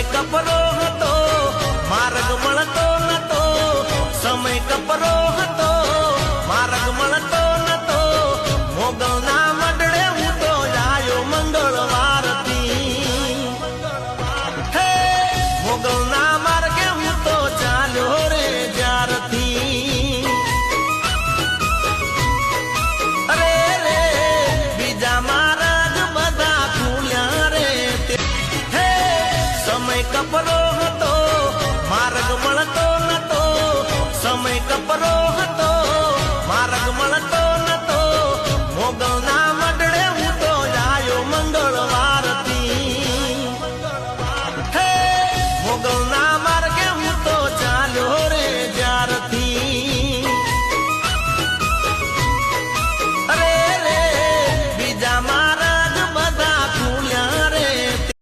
સમય કપરો હતો, માર્ગ મળતો નતો, સમય કપરો હતો, માર્ગ મળતો નતો, મોગલના મડળે હું તો જાયો મંગળવારથી સમય કપરો હતો માર્ગ મળતો નતો સમય કપરો